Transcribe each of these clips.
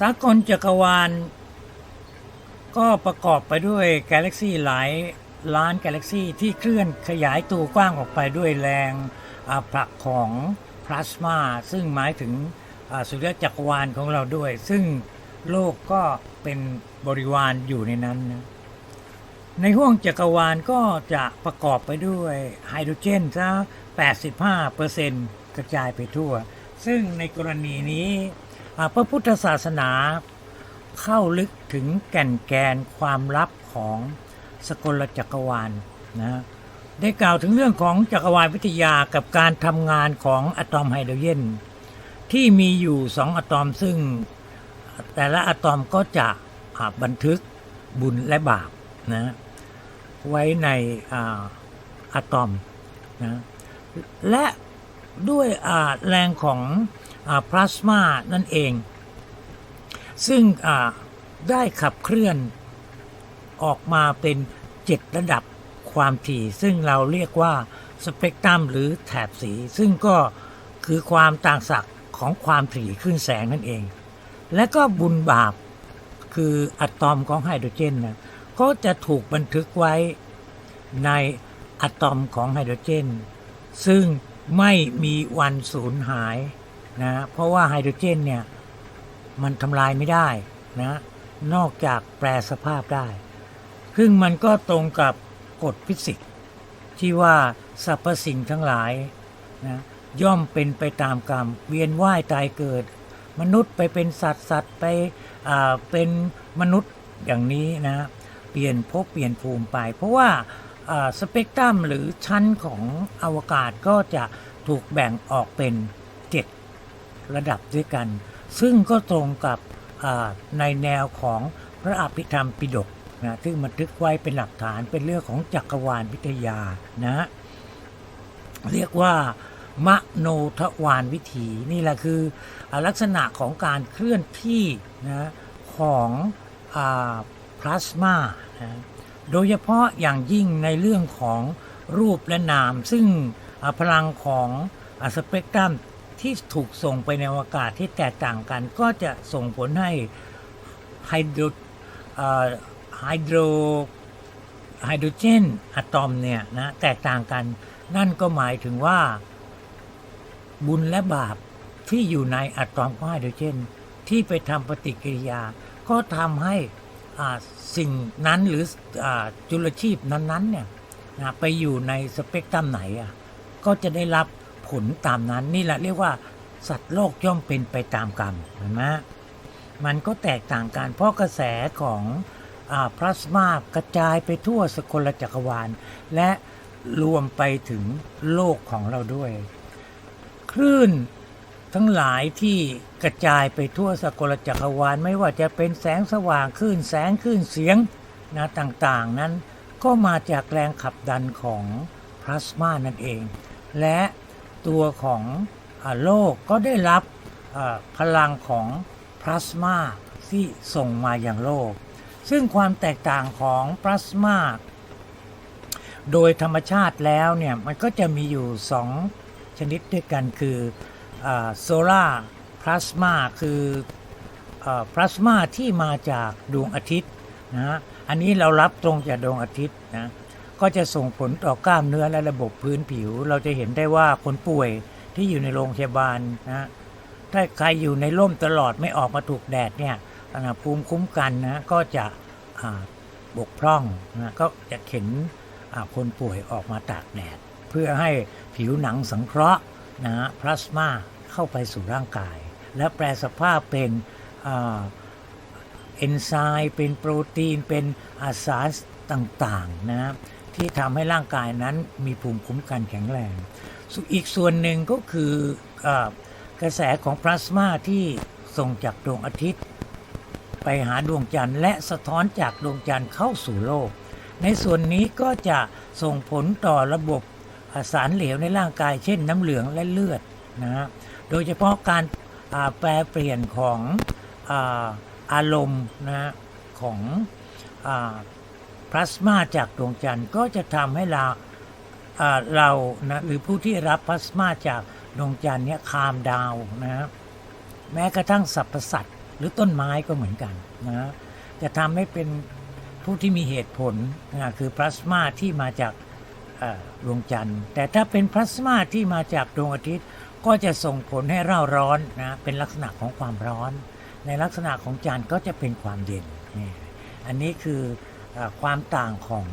สากลจักรวาล ก็ประกอบไปด้วยกาแล็กซีหลายล้านกาแล็กซีที่เคลื่อนขยายตัวกว้างออกไปด้วยแรงผลักของพลาสมาซึ่งหมายถึงสุริยะจักรวาลของเราด้วย ซึ่งโลกก็เป็นบริวารอยู่ในนั้นนะในห้วงจักรวาลก็จะประกอบไปด้วยไฮโดรเจนซะ85%กระจายไปทั่ว ซึ่งในกรณีนี้ พระพุทธศาสนาเข้าลึกถึงแก่นแกนความลับของสกลจักรวาลนะได้กล่าวถึงเรื่องของจักรวาลวิทยากับการทำงานของอะตอมไฮโดรเจนที่มีอยู่สองอะตอมซึ่งแต่ละอะตอมก็จะบันทึกบุญและบาปนะไว้ในอาอะตอมนะและด้วยแรงของ พลาสมานั่นเอง ซึ่งได้ขับเคลื่อนออกมาเป็นเจ็ดระดับความถี่ ซึ่งเราเรียกว่าสเปกตรัมหรือแถบสี ซึ่งก็คือความต่างศักย์ของความถี่ขึ้นแสงนั่นเอง และก็บุญบาปคืออะตอมของไฮโดรเจนนะก็จะถูกบันทึกไว้ในอะตอมของไฮโดรเจน ซึ่งไม่มีวันสูญหาย นะเพราะว่าไฮโดรเจนเนี่ยมันทำลายไม่ได้นะนอกจากแปรสภาพได้ ซึ่งมันก็ตรงกับกฎฟิสิกส์ที่ว่าสรรพสิ่งทั้งหลายนะย่อมเป็นไปตามกรรม เวียนว่ายตายเกิด มนุษย์ไปเป็นสัตว์สัตว์ไปเป็นมนุษย์อย่างนี้นะเปลี่ยนภพเปลี่ยนภูมิไป เพราะว่าสเปกตรัมหรือชั้นของอวกาศก็จะถูกแบ่งออกเป็น ระดับด้วยกัน ซึ่งก็ตรงกับในแนวของพระอภิธรรมปิฎกนะซึ่งบันทึกไว้เป็นหลักฐานเป็นเรื่องของจักรวาลวิทยานะเรียกว่ามโนทวารวิถีนี่แหละคืออลักษณะของการเคลื่อนที่นะของพลาสมานะโดยเฉพาะอย่างยิ่งในเรื่องของรูปและนาม ซึ่งพลังของอสเปกตรัม ที่ถูกส่งไปในอวกาศที่แตกต่างกัน ก็จะส่งผลให้ไฮโดรไฮโดรไฮโดรเจนอะตอมเนี่ยนะแตกต่างกัน นั่นก็หมายถึงว่า บุญและบาปที่อยู่ในอะตอมของไฮโดรเจน ที่ไปทำปฏิกิริยา ก็ทำให้สิ่งนั้นหรืออจุลชีพนั้นๆเนี่ยนะไปอยู่ในสเปกตรัมไหนอะก็จะได้รับ ผลตามนั้นนี่แหละเรียกว่า สัตว์โลกย่อมเป็นไปตามกรรมเห็นไหมมันก็แตกต่างกันเพราะกระแสของอพลาสมากระจายไปทั่วสกลจักรวาล และรวมไปถึงโลกของเราด้วย คลื่นทั้งหลายที่กระจายไปทั่วสกลจักรวาล ไม่ว่าจะเป็นแสงสว่างคลื่นแสงคลื่นเสียงนะต่างๆนั้นก็มาจากแรงขับดันของพลาสมานั่นเอง และ ตัวของอโลกก็ได้รับพลังของพลาสมาที่ส่งมาอย่างโลก ซึ่งความแตกต่างของพลาสมาโดยธรรมชาติแล้วเนี่ยมันก็จะมีอยู่สองชนิดด้วยกันคือโซลาร์พลาสมาคือพลาสมาที่มาจากดวงอาทิตย์นะฮะอันนี้เรารับตรงจากดวงอาทิตย์นะ ก็จะส่งผลต่อกล้ามเนื้อและระบบพื้นผิว เราจะเห็นได้ว่าคนป่วยที่อยู่ในโรงพยาบาลนะถ้าใครอยู่ในร่มตลอดไม่ออกมาถูกแดดเนี่ยอ่าภูมิคุ้มกันนะก็จะบกพร่องนะก็จะเข็นคนป่วยออกมาตากแดด เพื่อให้ผิวหนังสังเคราะห์นะพลาสมาเข้าไปสู่ร่างกาย และแปลสภาพเป็นเอนไซม์เป็นโปรตีนเป็นอาสารต่างๆนะ ที่ทำให้ร่างกายนั้นมีภูมิคุ้มกันแข็งแรง อีกส่วนหนึ่งก็คืออกระแสของพลาสมาที่ส่งจากดวงอาทิตย์ ไปหาดวงจันทร์และสะท้อนจากดวงจันทร์เข้าสู่โลก ในส่วนนี้ก็จะส่งผลต่อระบบสารเหลวในร่างกาย เช่นน้ำเหลืองและเลือดนะฮะโดยเฉพาะการแปลเปลี่ยนของอาอารมณ์นะฮะของอ ลาสมาจากดวงจันทร์ก็จะทำให้เราเรานะหรือผู้ที่รับพลาสมาจากดวงจันทร์เนี่ยคามดาวนะฮะแม้กระทั่งสรรพสัตว์หรือต้นไม้ก็เหมือนกันนะจะทำให้เป็นผู้ที่มีเหตุผลนะคือพลาสมาที่มาจากดวงจันทร์ แต่ถ้าเป็นพลาสมาที่มาจากดวงอาทิตย์ ก็จะส่งผลให้เร่าร้อนนะเป็นลักษณะของความร้อน ในลักษณะของจันทร์ก็จะเป็นความเย็นนี่อันนี้คือ ความต่างของ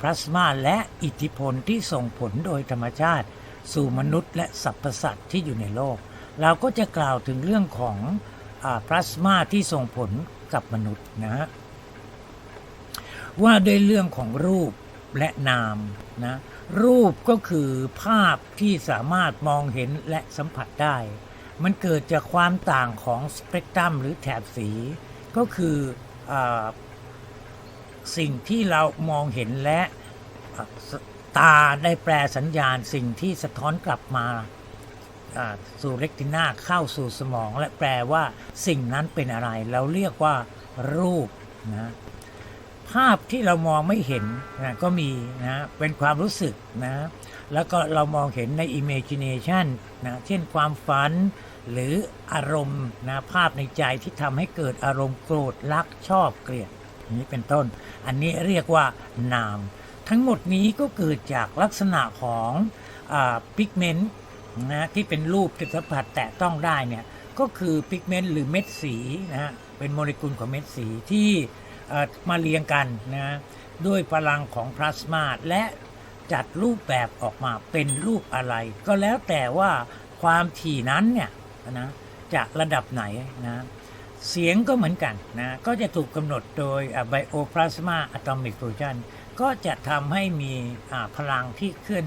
พลาสมาและอิทธิพลที่ส่งผลโดยธรรมชาติ สู่มนุษย์และสรรพสัตว์ที่อยู่ในโลก เราก็จะกล่าวถึงเรื่องของพลาสมาที่ส่งผลกับมนุษย์นะฮะว่าด้วยเรื่องของรูปและนามนะรูปก็คือภาพที่สามารถมองเห็นและสัมผัสได้ มันเกิดจากความต่างของสเปกตรัมหรือแถบสี ก็คืออ สิ่งที่เรามองเห็นและตาได้แปลสัญญาณสิ่งที่สะท้อนกลับมาสู่เรกติน่าเข้าสู่สมอง และแปลว่าสิ่งนั้นเป็นอะไร เราเรียกว่า รูปนะภาพที่เรามองไม่เห็นนะก็มีนะเป็นความรู้สึกนะแล้วก็เรามองเห็นใน imagination นะเช่นความฝันหรืออารมณ์นะภาพในใจที่ทำให้เกิดอารมณ์โกรธรักชอบเกลียด นี้เป็นต้น อันนี้เรียกว่านาม ทั้งหมดนี้ก็เกิดจากลักษณะของพิกเมนต์นะที่เป็นรูปที่สัมผัสแตะต้องได้เนี่ยก็คือพิกเมนต์หรือเม็ดสีนะฮะเป็นโมเลกุลของเม็ดสีที่มาเรียงกันนะด้วยพลังของพลาสมาและจัดรูปแบบออกมาเป็นรูปอะไร ก็แล้วแต่ว่าความถี่นั้นเนี่ยนะจะระดับไหนนะ เสียงก็เหมือนกันนะก็จะถูกกำหนดโดยไบโอพลาสมาอะตอมิกฟูชันก็จะทำให้มีพลังที่เคลื่อน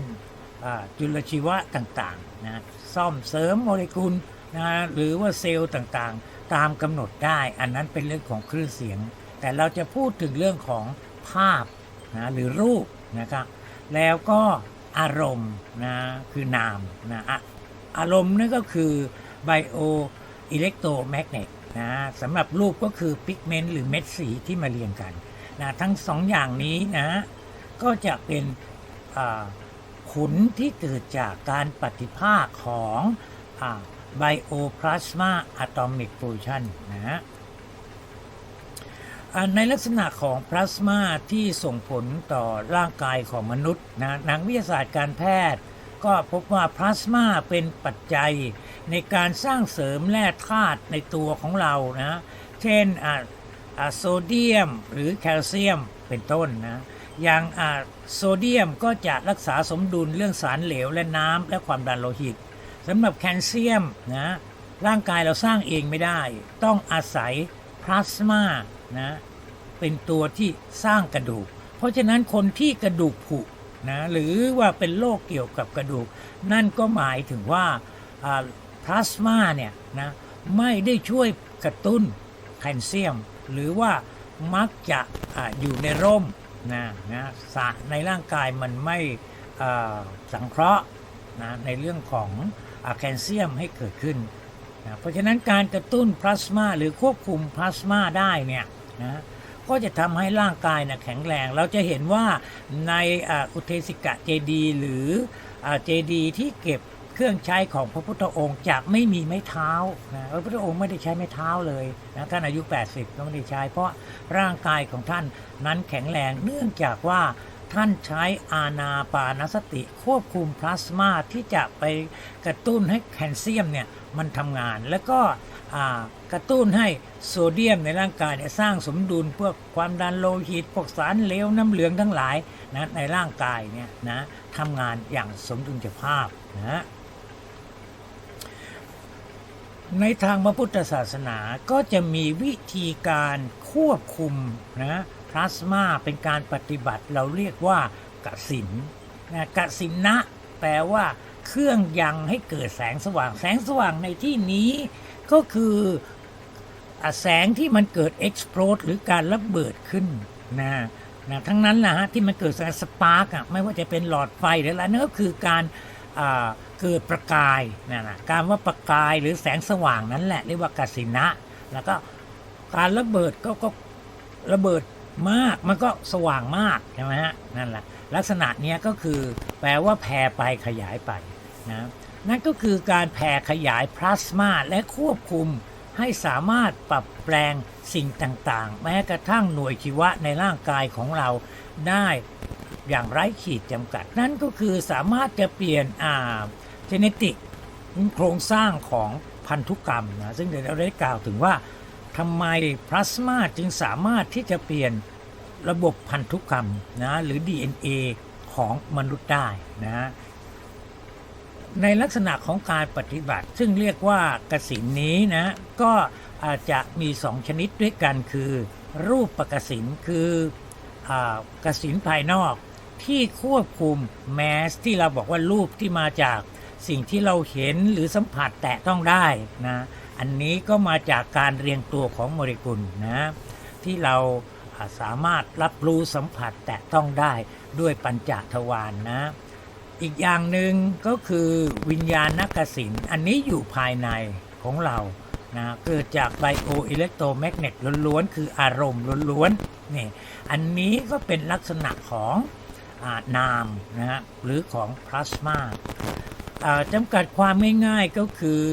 จุลชีวะต่างๆนะซ่อมเสริมโมเลกุลนะหรือว่าเซลล์ต่างๆ ตามกำหนดได้ อันนั้นเป็นเรื่องของคลื่นเสียง แต่เราจะพูดถึงเรื่องของภาพนะหรือรูปนะครับแล้วก็อารมณ์นะคือนามนะอารมณ์นั่นก็คือไบโออิเล็กโทรแมกเนต นะสำหรับรูปก็คือพิกเมนต์หรือเม็ดสีที่มาเรียงกันนะทั้งสองอย่างนี้นะก็จะเป็นอ่าผลที่เกิดจากการปฏิภาคของไบโอพลาสมาอะตอมิกฟูชันนะฮะในลักษณะของพลาสมาที่ส่งผลต่อร่างกายของมนุษย์นะนักวิทยาศาสตร์การแพทย์ ก็พบว่าพลาสมาเป็นปัจจัย ในการสร้างเสริมแร่ธาตุในตัวของเรานะเช่นโซเดียมหรือแคลเซียมเป็นต้นนะอย่างโซเดียมก็จะรักษาสมดุลเรื่องสารเหลวและน้ำและความดันโลหิตสำหรับแคลเซียมนะร่างกายเราสร้างเองไม่ได้ ต้องอาศัยพลาสมานะเป็นตัวที่สร้างกระดูก เพราะฉะนั้นคนที่กระดูกผุนะหรือว่าเป็นโรคเกี่ยวกับกระดูก นั่นก็หมายถึงว่า พลาสมาเนี่ยนะไม่ได้ช่วยกระตุ้นแคลเซียม หรือว่ามักจะออยู่ในร่มนะนะสารในร่างกายมันไม่สังเคราะห์นะในเรื่องของอแคลเซียมให้เกิดขึ้นนะเพราะฉะนั้นการกระตุ้นพลาสมาหรือควบคุมพลาสมาได้เนี่ยนะก็จะทำให้ร่างกายนะแข็งแรง เราจะเห็นว่าในอุเทสิกะเจดี หรือเจดีที่เก็บ รื่องใช้ของพระพุทธองค์จะไม่มีไม้เท้านะพระพุทธองค์ไม่ได้ใช้ไม้เท้าเลยนะท่านอายุ 80 ก็ไม่ได้ใช้ เพราะร่างกายของท่านนั้นแข็งแรงเนื่องจากว่าท่านใช้อาณาปานสติควบคุมพลาสมาที่จะไปกระตุ้นให้แคลเซียมเนี่ยมันทำงาน แล้วก็กระตุ้นให้โซเดียมในร่างกายเนี่ยสร้างสมดุลพวกความดันโลหิตพวกสารเลวน้ำเหลืองทั้งหลายนะในร่างกายเนี่ยนะทำงานอย่างสมดุลภาพนะ ในทางพระพุทธศาสนาก็จะมีวิธีการควบคุมนะพลาสมาเป็นการปฏิบัติเราเรียกว่ากสินนะกสินนะแปลว่าเครื่องยังให้เกิดแสงสว่าง แสงสว่างในที่นี้ก็คือแสงที่มันเกิด explode หรือการระเบิดขึ้นนะนะทั้งนั้นนะฮะที่มันเกิดแสงสปาร์กอะไม่ว่าจะเป็นหลอดไฟหรืออะไรนั่นก็คือการ เกิดประกายนะนะการว่าประกายหรือแสงสว่างนั้นแหละเรียกว่ากสินะ แล้วก็การระเบิดก็ก็ระเบิดมากมันก็สว่างมากใช่ไหมฮะนั่นแหละลักษณะเนี้ยก็คือแปลว่าแผ่ไปขยายไปนะนั่นก็คือการแผ่ขยายพลาสมาและควบคุมให้สามารถปรับแปลงสิ่งต่างๆ แม้กระทั่งหน่วยชีวะในร่างกายของเราได้ อย่างไร้ขีดจำกัด นั่นก็คือสามารถจะเปลี่ยนอ่าเจเนติกโครงสร้างของพันธุกรรมนะซึ่งเดี๋ยวเราได้กล่าวถึงว่าทำไมพลาสมาจึงสามารถที่จะเปลี่ยนระบบพันธุกรรมนะหรือ DNA ของมนุษย์ได้นะในลักษณะของการปฏิบัติ ซึ่งเรียกว่ากสินนี้นะก็อาจจะมีสองชนิดด้วยกันคือ รูปประกสินคืออกสินภายนอก ที่ควบคุมแมสที่เราบอกว่ารูปที่มาจากสิ่งที่เราเห็นหรือสัมผัสแตะต้องได้นะ อันนี้ก็มาจากการเรียงตัวของโมเลกุลนะที่เราสามารถรับรู้สัมผัสแตะต้องได้ด้วยปัญจทวารนนะ อีกอย่างหนึ่งก็คือวิญญาณนักสินอันนี้อยู่ภายในของเรานะเกิดจากไบโออิเล็กโทรแมกเนตล้วนๆ คืออารมณ์ล้วนๆนี่อันนี้ก็เป็นลักษณะของ นามนะฮะหรือของพลาสมาอ่าจำกัดความง่ายๆก็คือ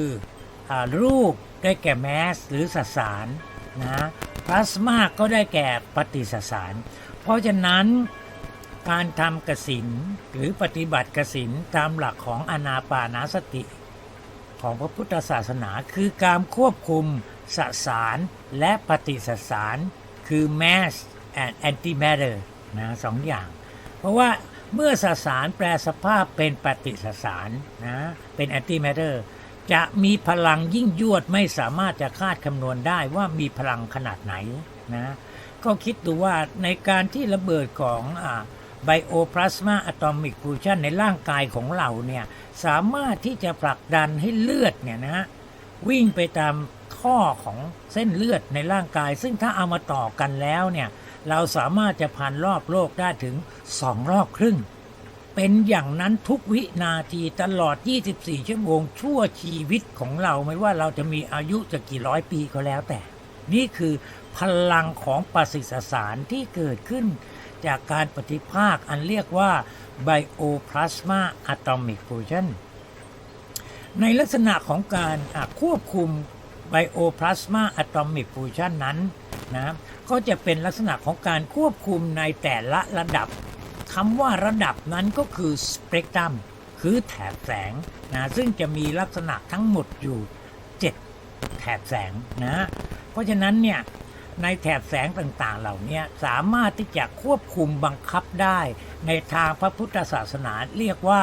อรูปได้แก่แมสหรือสสารนะพลาสมาก็ได้แก่ปฏิสสาร เพราะฉะนั้นการทำกสินหรือปฏิบัติกสินตามหลักของอนาปานาสติ ของพระพุทธศาสนา คือการควบคุมสสารและปฏิสสาร คือ mass and antimatter นะสองอย่าง เพราะว่าเมื่อสสารแปลสภาพเป็นปฏิสสารนะเป็น antimatter จะมีพลังยิ่งยวดไม่สามารถจะคาดคำนวณได้ว่ามีพลังขนาดไหนนะก็คิดดูว่าในการที่ระเบิดของไบโอพลาสมาอะตอมิกฟูชันในร่างกายของเราเนี่ยสามารถที่จะผลักดันให้เลือดเนี่ยนะวิ่งไปตามข้อของเส้นเลือดในร่างกาย ซึ่งถ้าเอามาต่อกันแล้วเนี่ย เราสามารถจะพันรอบโลกได้ถึง2รอบครึ่ง เป็นอย่างนั้นทุกวินาทีตลอด 24 ชั่วโมงชั่วชีวิตของเราไม่ว่าเราจะมีอายุจะกี่ร้อยปีก็แล้วแต่ นี่คือพลังของประสิทธิสารที่เกิดขึ้น จากการปฏิภาคอันเรียกว่า Bioplasma Atomic Fusion ในลักษณะของการควบคุม Bioplasma Atomic Fusion นั้นนะก็จะเป็นลักษณะของการควบคุมในแต่ละระดับคำว่าระดับนั้นก็คือสเปกตรัมคือแถบแสงนะซึ่งจะมีลักษณะทั้งหมดอยู่ 7 แถบแสงนะเพราะฉะนั้นเนี่ยในแถบแสงต่างๆ เหล่านี้สามารถที่จะควบคุมบังคับได้ ในทางพระพุทธศาสนาเรียกว่า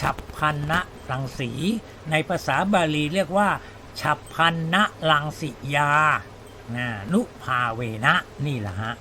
ฉับพันนะรังสี ในภาษาบาลีเรียกว่า ฉับพันนะรังสิยา นุภาเวนะนี่แหละฮะ